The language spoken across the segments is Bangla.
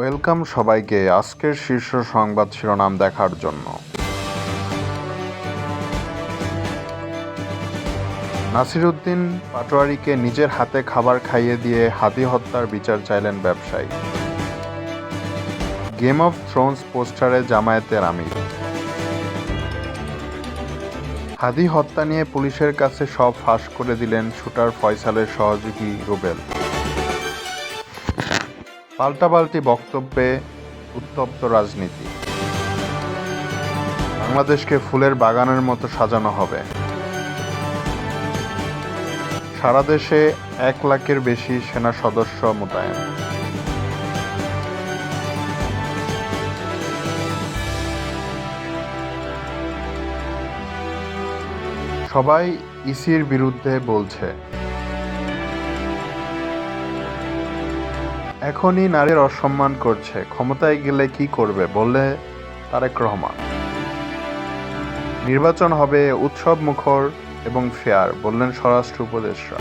ওয়েলকাম সবাইকে আজকের শীর্ষ সংবাদ শিরোনাম দেখার জন্য। নাসিরুদ্দিন পাটোয়ারিকে নিজের হাতে খাবার খাইয়ে দিয়ে হাতি হত্যার বিচার চাইলেন ব্যবসায়ী। গেম অফ থ্রোনস পোস্টারে জামায়াতের আমির। হাদি হত্যা নিয়ে পুলিশের কাছে সব ফাঁস করে দিলেন শুটার ফয়সালের সহযোগী রুবেল। পাল্টাপাল্টি বক্তব্যে উত্তপ্ত রাজনীতি। বাংলাদেশকে ফুলের বাগানের মতো সাজানো হবে। সারা দেশে এক লাখের বেশি সেনা সদস্য মোতায়েন। সবাই ইসির বিরুদ্ধে বলছে। এখনই নারীর অসম্মান করছে। ক্ষমতায় গেলে কি করবে, বললে তারেক রহমান। নির্বাচন হবে উৎসব মুখর এবং ফেয়ার, বললেন স্বরাষ্ট্র উপদেষ্টা।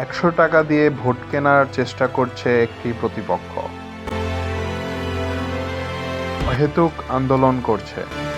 একশো টাকা দিয়ে ভোট কেনার চেষ্টা করছে একটি প্রতিপক্ষ। অহেতুক আন্দোলন করছে।